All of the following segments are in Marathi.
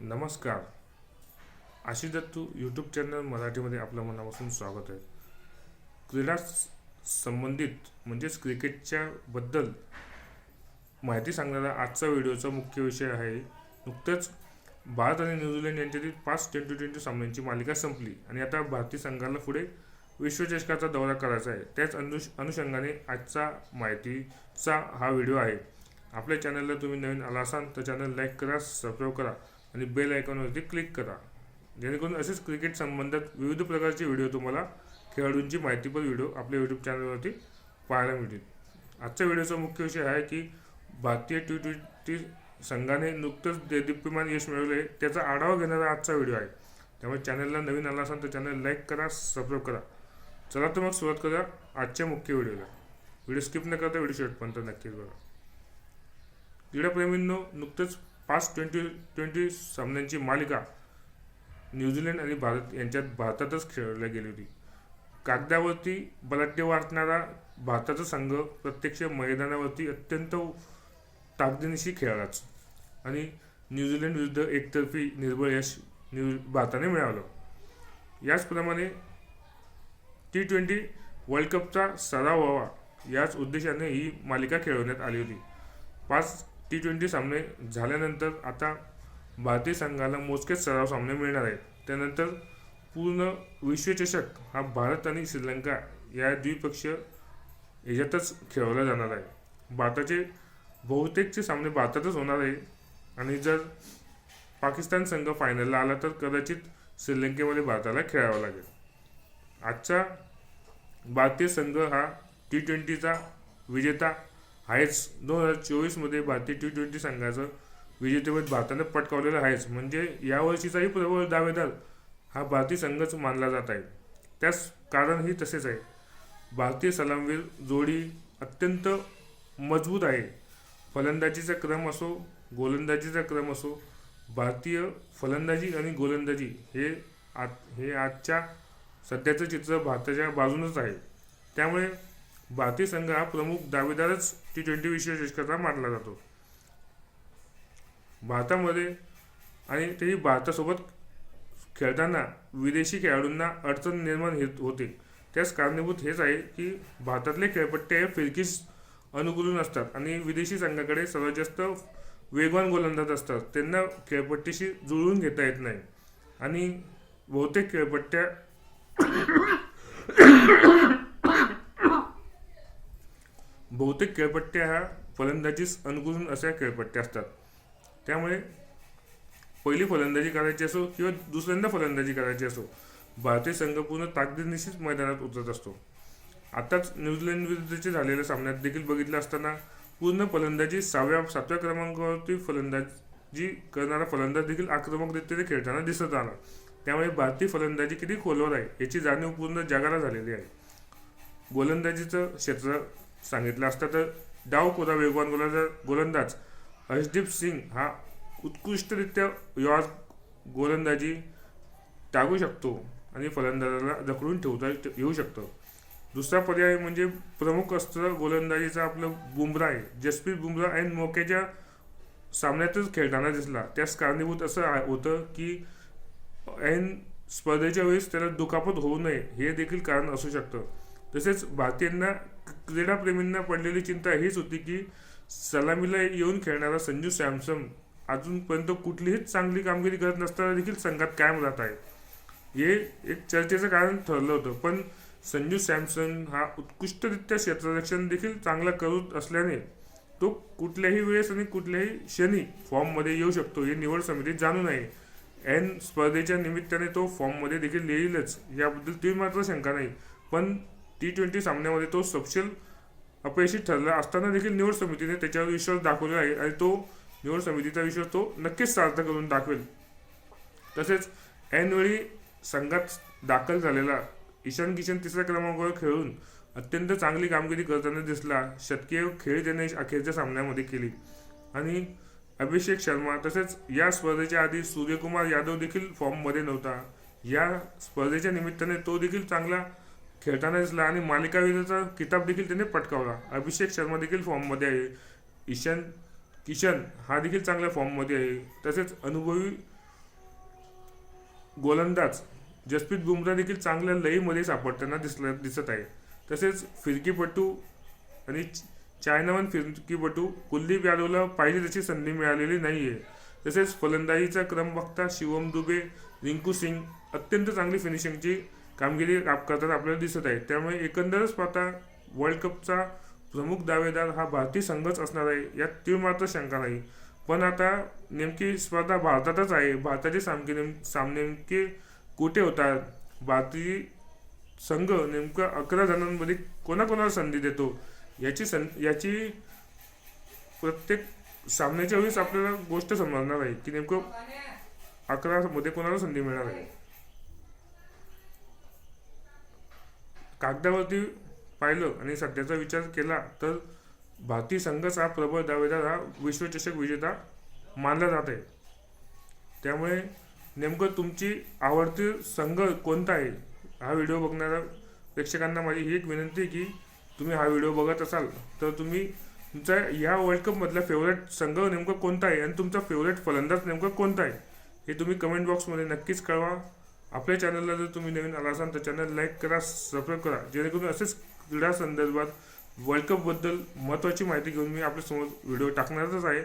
नमस्कार. आशिष दत्तू यूट्यूब चॅनल मराठीमध्ये आपलं मनापासून स्वागत आहे. क्रीडा संबंधित म्हणजेच क्रिकेटच्या बद्दल माहिती सांगणारा आजचा व्हिडिओचा मुख्य विषय आहे नुकतंच भारत आणि न्यूझीलंड यांच्यातील पाच ट्वेंटी ट्वेंटी सामन्यांची मालिका संपली आणि आता भारतीय संघाला पुढे विश्वचषकाचा दौरा करायचा आहे. त्याच अनुष अनुषंगाने आजचा माहितीचा हा व्हिडिओ आहे. आपल्या चॅनलला तुम्ही नवीन आला असाल तर चॅनल लाईक करा सबस्क्राईब करा. आणि बेल आयकॉनवरती क्लिक करा. जेणेकरून असेच क्रिकेट संबंधात विविध प्रकारचे व्हिडिओ तुम्हाला खेळाडूंची माहितीपर व्हिडिओ आपल्या यूट्यूब चॅनलवरती पाहायला मिळतील. आजच्या व्हिडिओचा मुख्य विषय आहे की भारतीय टी ट्वेंटी संघाने नुकतंच देदीप्यमान यश मिळवले त्याचा आढावा घेणारा आजचा व्हिडिओ आहे. त्यामुळे चॅनलला नवीन आला असाल तर चॅनल लाईक करा सबस्क्राईब करा. चला तर मग सुरुवात करा आजच्या मुख्य व्हिडिओला व्हिडिओ स्किप न करता व्हिडिओ शेवटपर्यंत नक्कीच बघा. क्रीडाप्रेमींनो नुकतंच पाच ट्वेंटी ट्वेंटी सामन्यांची मालिका न्यूझीलंड आणि भारत यांच्यात भारतातच खेळवली गेली होती. कागदावरती बलाढ्य वाटणारा भारताचा संघ प्रत्यक्ष मैदानावरती अत्यंत ताकदीनिशी खेळलाच. आणि न्यूझीलंड विरुद्ध एकतर्फी निर्बळ यश न्यू भारताने मिळवलं. याचप्रमाणे टी ट्वेंटी वर्ल्ड कपचा सराव व्हावा याच उद्देशाने ही मालिका खेळवण्यात आली होती. पाच टी ट्वेंटी सामने झाल्यानंतर आता भारतीय संघाला मोजकेच सराव सामने मिळणार आहेत. त्यानंतर पूर्ण विश्वचषक हा भारत आणि श्रीलंका या द्विपक्षीय याच्यातच खेळवला जाणार आहे. भारताचे बहुतेकचे सामने भारतातच होणार आहे. आणि जर पाकिस्तान संघ फायनलला आला तर कदाचित श्रीलंकेमध्ये भारताला खेळावं लागेल. आजचा भारतीय संघ हा टी ट्वेंटीचा विजेता आहेच दोन हजार चोवीसमध्ये भारतीय टी ट्वेंटी संघाचं विजेतेपद भारतानं पटकावलेलं आहेच म्हणजे यावर्षीचाही प्रबळ दावेदार हा भारतीय संघच मानला जात आहे. त्यास कारणही तसेच आहे. भारतीय सलामवीर जोडी अत्यंत मजबूत आहे. फलंदाजीचा क्रम असो गोलंदाजीचा क्रम असो भारतीय फलंदाजी आणि गोलंदाजी हे आत हे आजच्या सध्याचं चित्र भारताच्या बाजूनच आहे. त्यामुळे भारतीय संघ हा प्रमुख दावेदारच टी ट्वेंटी विश्वचषकाचा मानला जातो. भारतामध्ये आणि तेही भारतासोबत खेळताना विदेशी खेळाडूंना अडचण निर्माण हेत होते. त्यास कारणीभूत हेच आहे की भारतातले खेळपट्टे हे फिरकीस अनुकूलन असतात आणि विदेशी संघाकडे सर्वात जास्त वेगवान गोलंदाज असतात. त्यांना खेळपट्टीशी जुळवून घेता येत नाही. आणि बहुतेक खेळपट्ट्या बहुतेक खेळपट्ट्या ह्या फलंदाजीस अनुकूल अशा खेळपट्ट्या असतात. त्यामुळे पहिली फलंदाजी करायची असो किंवा दुसऱ्यांदा फलंदाजी करायची असो भारतीय संघ पूर्ण ताकदीनिशीच मैदानात उतरत असतो. आताच न्यूझीलंड विरुद्धचे झालेल्या सामन्यात देखील बघितलं असताना पूर्ण फलंदाजी सहाव्या सातव्या क्रमांकावरती फलंदाजी करणारा फलंदाज देखील आक्रमकरित्या खेळताना दिसत आला. त्यामुळे भारतीय फलंदाजी किती खोलवर आहे याची जाणीव पूर्ण जगाला झालेली आहे. गोलंदाजीचं क्षेत्र सांगितलं असतं तर डाव कोरा वेगवान गोलंदाज गोलंदाज. हर्षदीप सिंग हा उत्कृष्टरित्या यॉर्क गोलंदाजी टाकू शकतो आणि फलंदाजाला जखडून ठेवता येऊ शकतं. दुसरा पर्याय म्हणजे प्रमुख अस्त्र गोलंदाजीचा आपलं बुमरा आहे. जसप्रीत बुमरा ऐन मोक्याच्या सामन्यातच खेळताना दिसला. त्यास कारणीभूत असं होतं की ऐन स्पर्धेच्या वेळेस त्याला दुखापत होऊ नये हे देखील कारण असू शकतं. तसेच भारतीयांना क्रीडाप्रेमींना पडलेली चिंता हीच होती की सलामीला येऊन खेळणारा संजू सॅमसन अजूनपर्यंत कुठलीही चांगली कामगिरी करत नसताना देखील संघात कायम राहत आहे. हे एक चर्चेचं कारण ठरलं होतं पण संजू सॅमसन हा उत्कृष्टरित्या क्षेत्ररक्षण देखील चांगला करत असल्याने तो कुठल्याही वेळेस आणि कुठल्याही क्षणी फॉर्ममध्ये येऊ शकतो हे निवड समिती जाणून आहे. एन स्पर्धेच्या निमित्ताने तो फॉर्ममध्ये देखील येईलच याबद्दल ती मात्र शंका नाही. पण टी ट्वेंटी सामन्यामध्ये तो सपशेल अपयशी ठरला असताना देखील निवड समितीने त्याच्यावर विश्वास दाखवलेला आहे आणि तो निवड समितीचा विश्वास तो नक्कीच सार्थ करून दाखवेल. तसेच ऐनवेळी संघात दाखल झालेला ईशान किशन तिसऱ्या क्रमांकावर खेळून अत्यंत चांगली कामगिरी करताना दिसला. शतकीय खेळ त्याने अखेरच्या सामन्यामध्ये केली. आणि अभिषेक शर्मा तसेच या स्पर्धेच्या आधी सूर्यकुमार यादव देखील फॉर्ममध्ये नव्हता. या स्पर्धेच्या निमित्ताने तो देखील चांगला खेळताना दिसला आणि मालिकावीराचा किताब देखील त्याने पटकावला. अभिषेक शर्मा देखील फॉर्ममध्ये आहे. ईशान किशन हा देखील चांगल्या फॉर्ममध्ये आहे. तसेच अनुभवी गोलंदाज जसप्रीत बुमराह देखील चांगल्या लईमध्ये सापडताना दिसला दिसत आहे. तसेच फिरकीपटू आणि चायनावन फिरकीपटू कुलदीप यादवला पाहिजे तशी संधी मिळालेली नाही आहे तसेच फलंदाजीचा क्रम बघता शिवम दुबे रिंकू सिंग अत्यंत चांगली फिनिशिंगची कामगिरी आप- करताना आपल्याला दिसत आहे. त्यामुळे एकंदरच पाहता वर्ल्ड कपचा प्रमुख दावेदार हा भारतीय संघच असणार आहे यात तीळ मात्र शंका नाही. पण आता नेमकी स्पर्धा भारतातच आहे. भारताचे सामके नेम सामने नेमके कुठे होतात? भारतीय संघ नेमकं अकरा जणांमध्ये कोणाकोणाला संधी देतो? याची सं याची प्रत्येक सामन्याच्या वेळेस आपल्याला गोष्ट समजणार आहे की नेमकं अकरामध्ये कोणाला संधी मिळणार आहे? कागदावरती पाहिलं आणि सध्याचा विचार केला तर भारतीय संघच हा प्रबळ दावेदार हा विश्वचषक विजेता मानला जात आहे. त्यामुळे नेमकं तुमची आवडती संघ कोणता आहे? हा व्हिडिओ बघणाऱ्या प्रेक्षकांना माझी ही एक विनंती आहे की तुम्ही हा व्हिडिओ बघत असाल तर तुम्ही तुमचा या वर्ल्ड कपमधला फेवरेट संघ नेमकं कोणता आहे? आणि तुमचा फेवरेट फलंदाज नेमका कोणता आहे? हे तुम्ही कमेंट बॉक्समध्ये नक्कीच कळवा. आपल्या चॅनलला जर तुम्ही नवीन आला असाल तर चॅनल लाईक करा सबस्क्राईब करा. जेणेकरून असेच क्रीडा संदर्भात वर्ल्ड कपबद्दल महत्त्वाची माहिती घेऊन मी आपल्यासमोर व्हिडिओ टाकणारच आहे.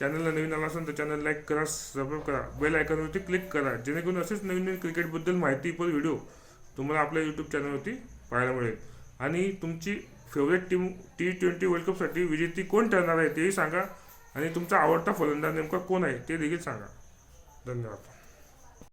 चॅनलला नवीन आला असेल तर चॅनल लाईक करा सबस्क्राईब करा. बेल आयकॉनवरती क्लिक करा. जेणेकरून असेच नवीन नवीन क्रिकेटबद्दल माहिती पण व्हिडिओ तुम्हाला आपल्या यूट्यूब चॅनलवरती पाहायला मिळेल. आणि तुमची favourite team T twenty world कपसाठी विजेती कोण ठरणार आहे तेही सांगा. आणि तुमचा आवडता फलंदाज नेमका कोण आहे ते देखील सांगा. धन्यवाद.